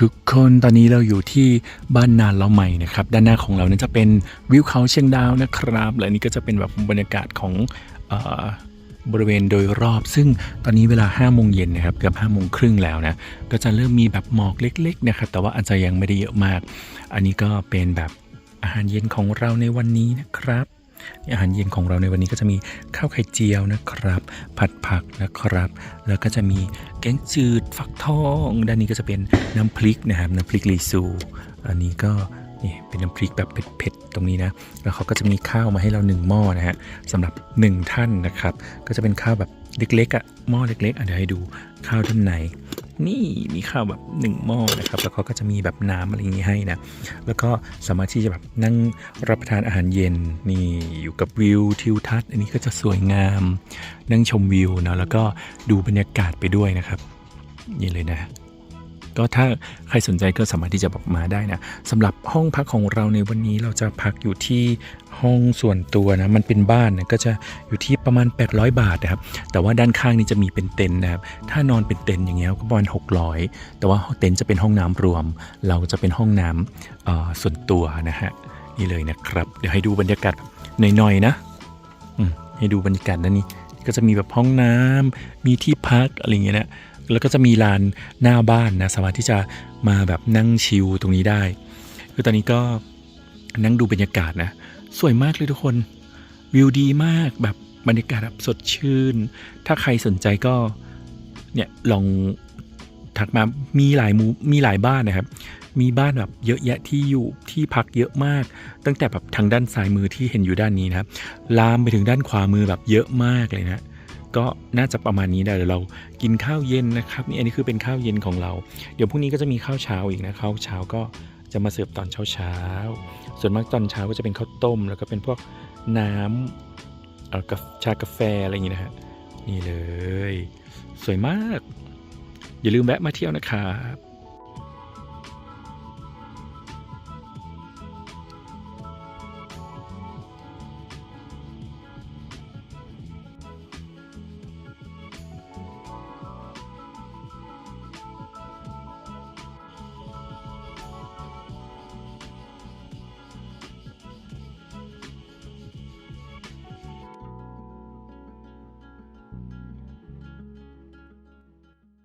ทุกคนตอนนี้เราอยู่ที่บ้านนานเราใหม่นะครับ ด้านหน้าของเราเนี่ยจะเป็นวิวเขาเชียงดาวนะครับ และนี่ก็จะเป็นแบบบรรยากาศของเออบริเวณโดยรอบ ซึ่งตอนนี้เวลา5้าโมงเย็นนะครับเกือบห้าโมงครึ่งแล้วนะก็จะเริ่มมีแบบหมอกเล็กๆนะครับแต่ว่าอาจจะยังไม่ได้เยอะมาก อันนี้ก็เป็นแบบอาหารเย็นของเราในวันนี้นะครับ อาหารเย็นของเราในวันนี้ก็จะมีข้าวไข่เจียวนะครับ ผัดผักนะครับ แล้วก็จะมีแกงจืดฟักทอง ด้านนี้ก็จะเป็นน้ำพริกนะครับน้ำพริกลีซู อันนี้ก็นี่เป็นน้ำพริกแบบเผ็ดๆตรงนี้นะ แล้วเขาก็จะมีข้าวมาให้เราหนึ่งหม้อนะฮะสำหรับหนึ่งท่านนะครับ ก็จะเป็นข้าวแบบเล็กๆอะ่ะหม้อเล็กๆอะเดี๋ยวให้ดูข้าวด้านใน นี่มีข้าวแบบหนึ่งหม้อนะครับ แล้วเขาก็จะมีแบบน้ำอะไรอย่างนี้ให้นะ แล้วก็สามารถที่จะแบบนั่งรับประทานอาหารเย็นนี่อยู่กับวิวทิวทัศน์อันนี้ก็จะสวยงาม นั่งชมวิวนะแล้วก็ดูบรรยากาศไปด้วยนะครับนี่เลยนะ ก็ถ้าใครสนใจก็สามารถที่จะแบบมาได้นะสำหรับห้องพักของเราในวันนี้เราจะพักอยู่ที่ห้องส่วนตัวนะมันเป็นบ้านนะก็จะอยู่ที่ประมาณ 800 บาทนะครับแต่ว่าด้านข้างนี้จะมีเป็นเต็นท์นะครับถ้านอนเป็นเต็นท์อย่างเงี้ยก็ประมาณ600 แต่ว่าเต็นท์จะเป็นห้องน้ำรวม เราจะเป็นห้องน้ำส่วนตัวนะฮะนี่เลยนะครับ เดี๋ยวให้ดูบรรยากาศหน่อยๆนะให้ดูบรรยากาศด้านนี้ก็จะมีแบบห้องน้ำมีที่พักอะไรอย่างเงี้ยนะ แล้วก็จะมีลานหน้าบ้านนะสามารถที่จะมาแบบนั่งชิลตรงนี้ได้ คือตอนนี้ก็นั่งดูบรรยากาศนะ สวยมากเลยทุกคนวิวดีมากแบบบรรยากาศแบบสดชื่น ถ้าใครสนใจก็เนี่ยลองทักมามีหลายมูมีหลายบ้านนะครับ มีบ้านแบบเยอะแยะที่อยู่ที่พักเยอะมาก ตั้งแต่แบบทางด้านซ้ายมือที่เห็นอยู่ด้านนี้นะครับ ลามไปถึงด้านขวามือแบบเยอะมากเลยนะ ก็น่าจะประมาณนี้เดี๋ยวเรากินข้าวเย็นนะครับนี่อันนี้คือเป็นข้าวเย็นของเรา เดี๋ยวพรุ่งนี้ก็จะมีข้าวเช้าอีกนะข้าวเช้าก็จะมาเสิร์ฟตอนเช้าเช้าส่วนมากตอนเช้าก็จะเป็นข้าวต้ม แล้วก็เป็นพวกน้ำเอ่อกาชากาแฟอะไรอย่างนี้นะฮะนี่เลย สวยมาก อย่าลืมแวะมาเที่ยวนะครับ